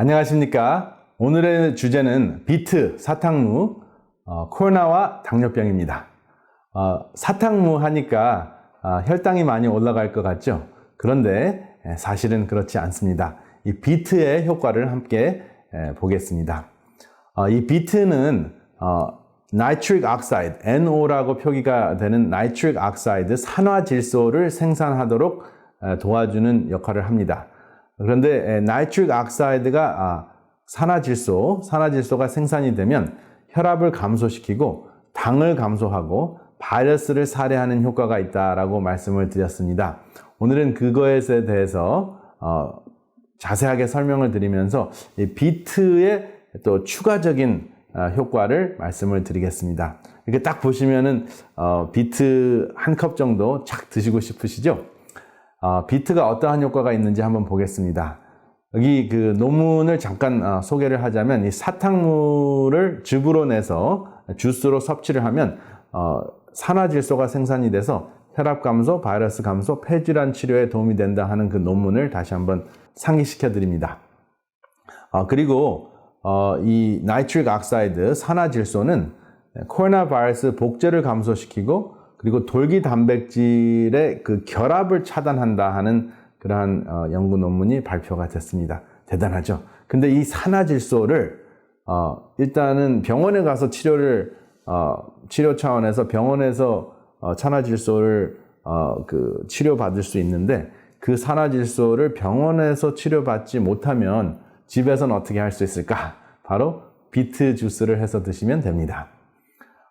안녕하십니까. 오늘의 주제는 비트, 사탕무, 어, 코로나와 당뇨병입니다. 어, 사탕무 하니까 어, 혈당이 많이 올라갈 것 같죠? 그런데 에, 사실은 그렇지 않습니다. 이 비트의 효과를 함께 에, 보겠습니다. 어, 이 비트는 어, 나이트릭 억사이드, NO라고 표기가 되는 나이트릭 억사이드 산화질소를 생산하도록 에, 도와주는 역할을 합니다. 그런데 나이트릭 억사이드가 아, 산화질소, 산화질소가 생산이 되면 혈압을 감소시키고 당을 감소하고 바이러스를 살해하는 효과가 있다라고 말씀을 드렸습니다. 오늘은 그거에 대해서 어, 자세하게 설명을 드리면서 이 비트의 또 추가적인 어, 효과를 말씀을 드리겠습니다. 이렇게 딱 보시면은 어, 비트 한 컵 정도 착 드시고 싶으시죠? 어, 비트가 어떠한 효과가 있는지 한번 보겠습니다. 여기 그 논문을 잠깐 어, 소개를 하자면 이 사탕물을 즙으로 내서 주스로 섭취를 하면 어, 산화질소가 생산이 돼서 혈압 감소, 바이러스 감소, 폐질환 치료에 도움이 된다 하는 그 논문을 다시 한번 상기시켜 드립니다. 어, 그리고 어, 이 나이트릭 억사이드 산화질소는 코로나 바이러스 복제를 감소시키고 그리고 돌기 단백질의 그 결합을 차단한다 하는 그러한 어, 연구 논문이 발표가 됐습니다. 대단하죠. 근데 이 산화질소를 어, 일단은 병원에 가서 치료를 어, 치료 차원에서 병원에서 어, 산화질소를 어, 그 치료 받을 수 있는데 그 산화질소를 병원에서 치료받지 못하면 집에서는 어떻게 할 수 있을까? 바로 비트 주스를 해서 드시면 됩니다.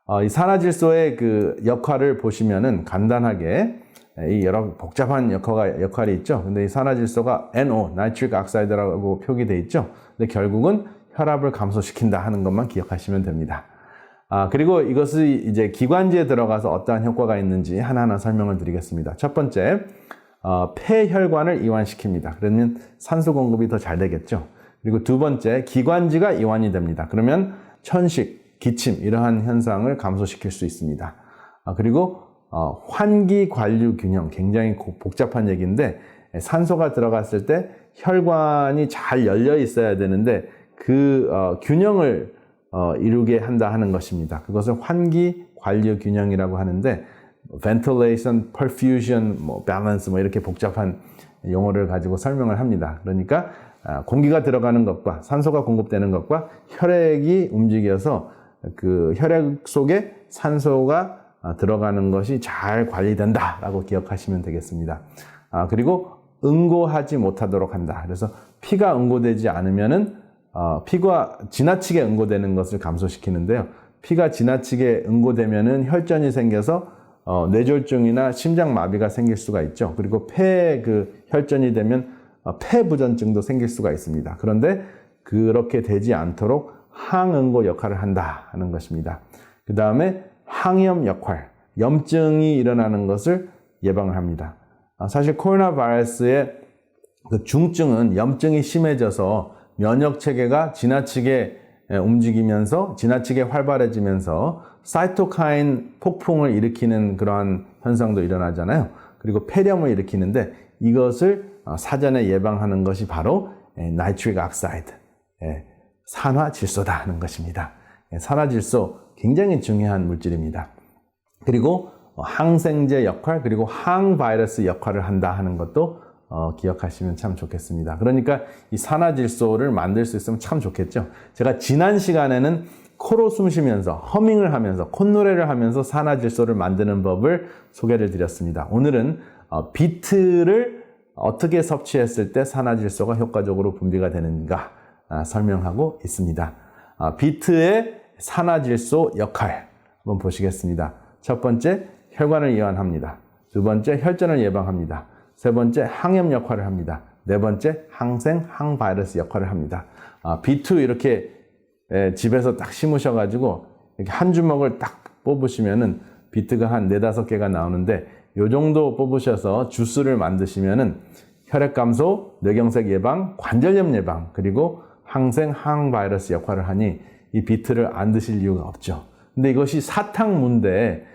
어, 이 산화질소의 그 역할을 보시면은 간단하게 이 여러 복잡한 역할이, 역할이 있죠. 근데 이 산화질소가 NO, 나이트릭 억사이드라고 표기되어 있죠. 근데 결국은 혈압을 감소시킨다 하는 것만 기억하시면 됩니다. 아, 그리고 이것이 이제 기관지에 들어가서 어떠한 효과가 있는지 하나하나 설명을 드리겠습니다. 첫 번째, 어, 폐혈관을 이완시킵니다. 그러면 산소 공급이 더 잘 되겠죠. 그리고 두 번째, 기관지가 이완이 됩니다. 그러면 천식, 기침 이러한 현상을 감소시킬 수 있습니다. 아, 그리고 어, 환기 관류 균형 굉장히 복잡한 얘기인데 산소가 들어갔을 때 혈관이 잘 열려 있어야 되는데 그 어, 균형을 어, 이루게 한다 하는 것입니다. 그것을 환기 관류 균형이라고 하는데 ventilation, perfusion, 뭐 balance 뭐 이렇게 복잡한 용어를 가지고 설명을 합니다. 그러니까 아, 공기가 들어가는 것과 산소가 공급되는 것과 혈액이 움직여서 그 혈액 속에 산소가 아, 들어가는 것이 잘 관리된다라고 기억하시면 되겠습니다. 아, 그리고 응고하지 못하도록 한다. 그래서 피가 응고되지 않으면은 어, 피가 지나치게 응고되는 것을 감소시키는데요. 피가 지나치게 응고되면은 혈전이 생겨서 어, 뇌졸중이나 심장 마비가 생길 수가 있죠. 그리고 폐 그 혈전이 되면 어, 폐 부전증도 생길 수가 있습니다. 그런데 그렇게 되지 않도록 항응고 역할을 한다 하는 것입니다. 그 다음에 항염 역할, 염증이 일어나는 것을 예방을 합니다. 아, 사실 코로나 바이러스의 그 중증은 염증이 심해져서 면역 체계가 지나치게 움직이면서 지나치게 활발해지면서 사이토카인 폭풍을 일으키는 그러한 현상도 일어나잖아요. 그리고 폐렴을 일으키는데 이것을 어, 사전에 예방하는 것이 바로 나이트릭 억사이드, 산화 질소다 하는 것입니다. 산화 질소 굉장히 중요한 물질입니다. 그리고 항생제 역할 그리고 항바이러스 역할을 한다 하는 것도 어, 기억하시면 참 좋겠습니다. 그러니까 이 산화질소를 만들 수 있으면 참 좋겠죠. 제가 지난 시간에는 코로 숨 쉬면서 허밍을 하면서 콧노래를 하면서 산화질소를 만드는 법을 소개를 드렸습니다. 오늘은 어, 비트를 어떻게 섭취했을 때 산화질소가 효과적으로 분비가 되는가 아, 설명하고 있습니다. 아, 비트의 산화질소 역할 한번 보시겠습니다. 첫 번째, 혈관을 이완합니다. 두 번째, 혈전을 예방합니다. 세 번째, 항염 역할을 합니다. 네 번째, 항생, 항바이러스 역할을 합니다. 아, B2 이렇게 에, 집에서 딱 심으셔가지고 이렇게 한 주먹을 딱 뽑으시면은 비트가 한 네다섯 개가 나오는데 요 정도 뽑으셔서 주스를 만드시면은 혈액 감소, 뇌경색 예방, 관절염 예방, 그리고 항생, 항바이러스 역할을 하니 이 비트를 안 드실 이유가 없죠. 근데 이것이 사탕문데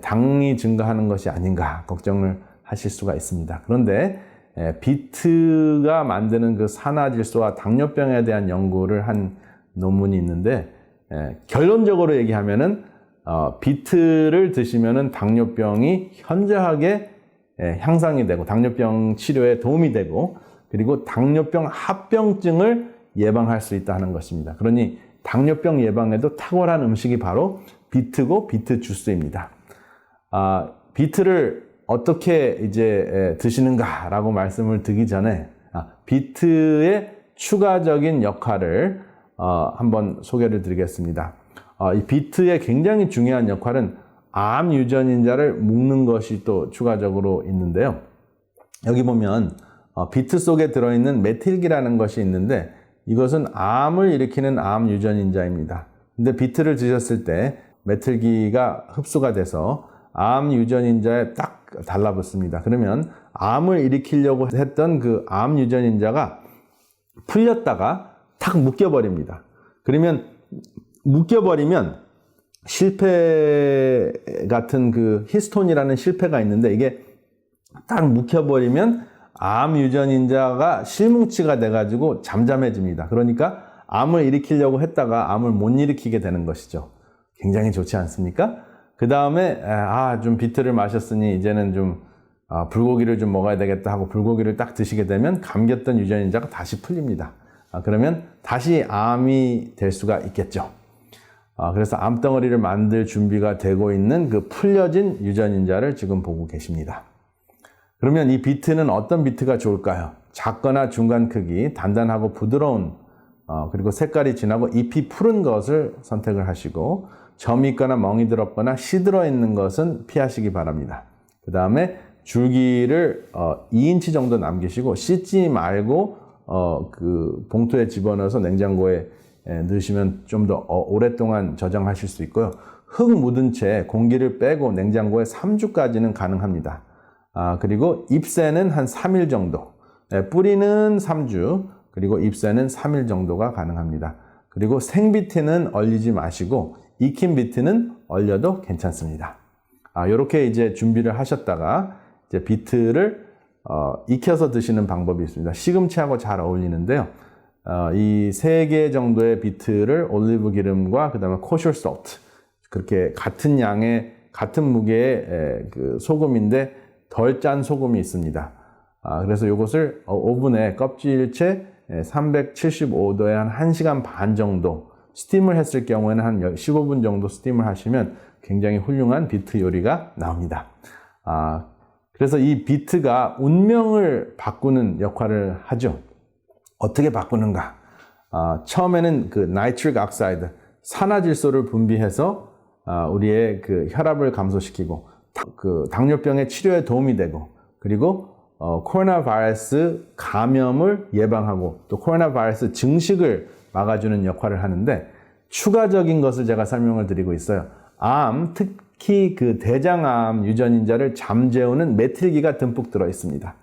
당이 증가하는 것이 아닌가 걱정을 하실 수가 있습니다. 그런데 에, 비트가 만드는 그 산화질소와 당뇨병에 대한 연구를 한 논문이 있는데 에, 결론적으로 얘기하면은 어, 비트를 드시면은 당뇨병이 현저하게 에, 향상이 되고 당뇨병 치료에 도움이 되고 그리고 당뇨병 합병증을 예방할 수 있다는 것입니다. 그러니 당뇨병 예방에도 탁월한 음식이 바로 비트고 비트 주스입니다. 아, 비트를 어떻게 이제 에, 드시는가라고 말씀을 드리기 전에 아, 비트의 추가적인 역할을 어, 한번 소개를 드리겠습니다. 어, 이 비트의 굉장히 중요한 역할은 암 유전인자를 묶는 것이 또 추가적으로 있는데요. 여기 보면 어, 비트 속에 들어있는 메틸기라는 것이 있는데 이것은 암을 일으키는 암 유전인자입니다. 근데 비트를 드셨을 때 메틸기가 흡수가 돼서 암 유전인자에 딱 달라붙습니다. 그러면 암을 일으키려고 했던 그 암 유전인자가 풀렸다가 탁 묶여버립니다. 그러면 묶여버리면 실패 같은 그 히스톤이라는 실패가 있는데 이게 딱 묶여버리면 암 유전인자가 실뭉치가 돼가지고 잠잠해집니다. 그러니까 암을 일으키려고 했다가 암을 못 일으키게 되는 것이죠. 굉장히 좋지 않습니까? 그 다음에 아 좀 비트를 마셨으니 이제는 좀 아, 불고기를 좀 먹어야 되겠다 하고 불고기를 딱 드시게 되면 감겼던 유전인자가 다시 풀립니다. 아, 그러면 다시 암이 될 수가 있겠죠. 아, 그래서 암덩어리를 만들 준비가 되고 있는 그 풀려진 유전인자를 지금 보고 계십니다. 그러면 이 비트는 어떤 비트가 좋을까요? 작거나 중간 크기, 단단하고 부드러운, 어, 그리고 색깔이 진하고 잎이 푸른 것을 선택을 하시고, 점이 있거나 멍이 들었거나 씨 들어 있는 것은 피하시기 바랍니다. 그 다음에 줄기를 어, 2인치 정도 남기시고 씻지 말고 어, 그 봉투에 집어넣어서 냉장고에 에, 넣으시면 좀더 어, 오랫동안 저장하실 수 있고요. 흙 묻은 채 공기를 빼고 냉장고에 3주까지는 가능합니다. 아, 그리고 잎새는 한 3일 정도, 네, 뿌리는 3주, 그리고 잎새는 3일 정도가 가능합니다. 그리고 생비트는 얼리지 마시고 익힌 비트는 얼려도 괜찮습니다. 아, 요렇게 이제 준비를 하셨다가 이제 비트를 어, 익혀서 드시는 방법이 있습니다. 시금치하고 잘 어울리는데요. 어, 이세 개 정도의 비트를 올리브 기름과 그 다음에 코셔 솔트 그렇게 같은 양의 같은 무게의 에, 그 소금인데 덜 짠 소금이 있습니다. 아, 그래서 이것을 어, 오븐에 껍질채 375도에 한 1시간 반 정도 스팀을 했을 경우에는 한 15분 정도 스팀을 하시면 굉장히 훌륭한 비트 요리가 나옵니다. 아, 그래서 이 비트가 운명을 바꾸는 역할을 하죠. 어떻게 바꾸는가? 아, 처음에는 그 나이트릭 악사이드, 산화질소를 분비해서 아, 우리의 그 혈압을 감소시키고 그 당뇨병의 치료에 도움이 되고 그리고 어, 코로나 바이러스 감염을 예방하고 또 코로나 바이러스 증식을 막아주는 역할을 하는데 추가적인 것을 제가 설명을 드리고 있어요. 암, 특히 그 대장암 유전인자를 잠재우는 메틸기가 듬뿍 들어 있습니다.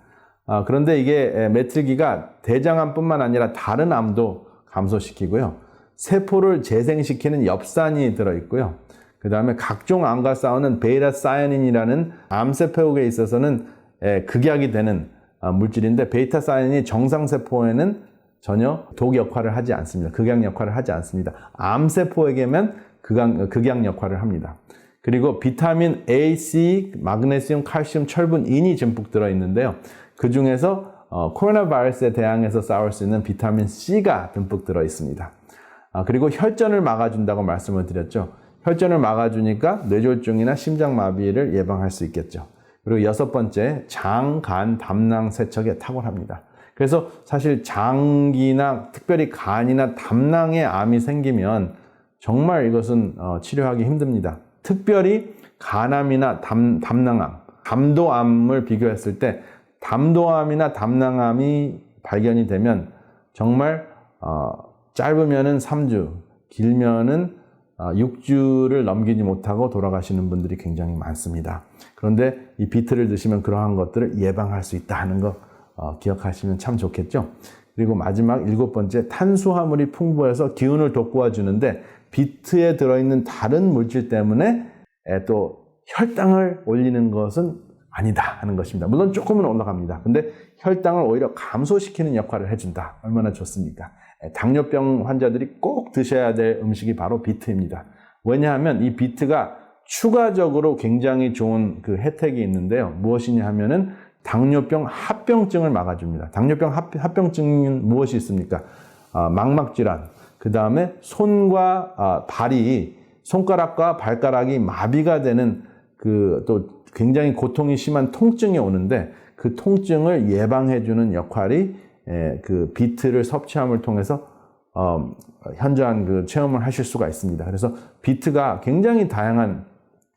아, 그런데 이게 메틸기가 대장암뿐만 아니라 다른 암도 감소시키고요. 세포를 재생시키는 엽산이 들어 있고요. 그 다음에 각종 암과 싸우는 베이타 사이닌이라는 암세포에 있어서는 극약이 되는 아, 물질인데 베이타 사이닌이 정상 세포에는 전혀 독 역할을 하지 않습니다. 극약 역할을 하지 않습니다. 암세포에게만 극약, 극약 역할을 합니다. 그리고 비타민 A, C, 마그네슘, 칼슘, 철분, 인이 듬뿍 들어있는데요. 그 중에서 어, 코로나 바이러스에 대항해서 싸울 수 있는 비타민 C가 듬뿍 들어있습니다. 아, 그리고 혈전을 막아준다고 말씀을 드렸죠. 혈전을 막아주니까 뇌졸중이나 심장마비를 예방할 수 있겠죠. 그리고 여섯 번째, 장, 간, 담낭 세척에 탁월합니다. 그래서 사실 장기나 특별히 간이나 담낭에 암이 생기면 정말 이것은 어, 치료하기 힘듭니다. 특별히 간암이나 담, 담낭암, 담도암을 비교했을 때 담도암이나 담낭암이 발견이 되면 정말 어, 짧으면은 3주, 길면은 6주를 넘기지 못하고 돌아가시는 분들이 굉장히 많습니다. 그런데 이 비트를 드시면 그러한 것들을 예방할 수 있다 하는 거 어, 기억하시면 참 좋겠죠. 그리고 마지막 일곱 번째 탄수화물이 풍부해서 기운을 돋구어 주는데 비트에 들어있는 다른 물질 때문에 또 혈당을 올리는 것은 아니다 하는 것입니다. 물론 조금은 올라갑니다. 근데 혈당을 오히려 감소시키는 역할을 해준다. 얼마나 좋습니까? 예, 당뇨병 환자들이 꼭 드셔야 될 음식이 바로 비트입니다. 왜냐하면 이 비트가 추가적으로 굉장히 좋은 그 혜택이 있는데요. 무엇이냐 하면은 당뇨병 합병증을 막아줍니다. 당뇨병 합, 합병증은 무엇이 있습니까? 아, 망막질환, 그 다음에 손과 아, 발이 손가락과 발가락이 마비가 되는 그 또 굉장히 고통이 심한 통증이 오는데 그 통증을 예방해주는 역할이 에, 그 비트를 섭취함을 통해서 어, 현저한 그 체험을 하실 수가 있습니다. 그래서 비트가 굉장히 다양한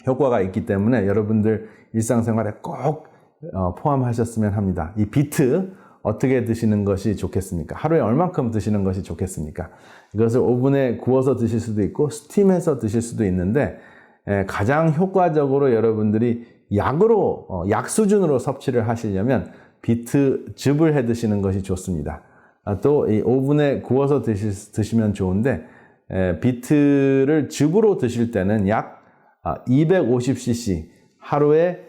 효과가 있기 때문에 여러분들 일상생활에 꼭 어, 포함하셨으면 합니다. 이 비트 어떻게 드시는 것이 좋겠습니까? 하루에 얼만큼 드시는 것이 좋겠습니까? 이것을 오븐에 구워서 드실 수도 있고 스팀해서 드실 수도 있는데 에, 가장 효과적으로 여러분들이 약으로 어, 약 수준으로 섭취를 하시려면 비트 즙을 해 드시는 것이 좋습니다. 아, 또 이 오븐에 구워서 드시, 드시면 좋은데 에, 비트를 즙으로 드실 때는 약 아, 250cc 하루에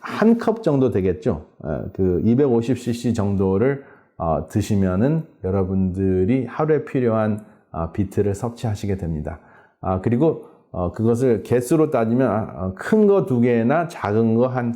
한컵 정도 되겠죠. 어, 그 250cc 정도를 어, 드시면은 여러분들이 하루에 필요한 어, 비트를 섭취하시게 됩니다. 아, 그리고 어, 그것을 개수로 따지면 큰 거 두 개나 작은 거 한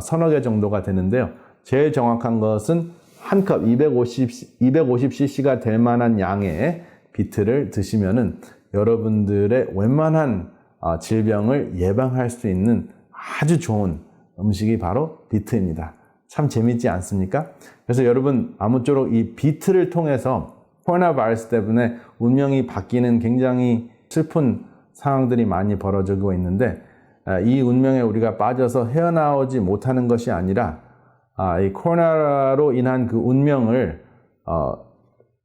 서너 개 정도가 되는데요. 제일 정확한 것은 한 컵 250, 250cc가 될 만한 양의 비트를 드시면은 여러분들의 웬만한 어, 질병을 예방할 수 있는 아주 좋은 음식이 바로 비트입니다. 참 재밌지 않습니까? 그래서 여러분 아무쪼록 이 비트를 통해서 코로나 바이러스 때문에 운명이 바뀌는 굉장히 슬픈 상황들이 많이 벌어지고 있는데 아, 이 운명에 우리가 빠져서 헤어나오지 못하는 것이 아니라 아, 이 코로나로 인한 그 운명을 어,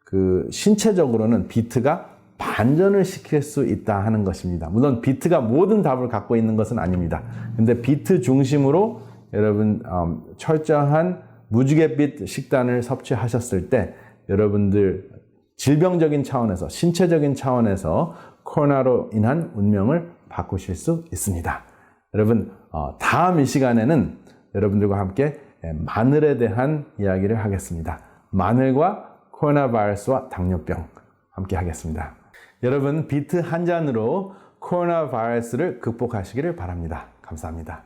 그 신체적으로는 비트가 반전을 시킬 수 있다 하는 것입니다. 물론 비트가 모든 답을 갖고 있는 것은 아닙니다. 근데 비트 중심으로 여러분 음, 철저한 무지갯빛 식단을 섭취하셨을 때 여러분들 질병적인 차원에서 신체적인 차원에서 코로나로 인한 운명을 바꾸실 수 있습니다. 여러분 어, 다음 이 시간에는 여러분들과 함께 마늘에 대한 이야기를 하겠습니다. 마늘과 코로나 바이러스와 당뇨병 함께 하겠습니다. 여러분 비트 한 잔으로 코로나 바이러스를 극복하시기를 바랍니다. 감사합니다.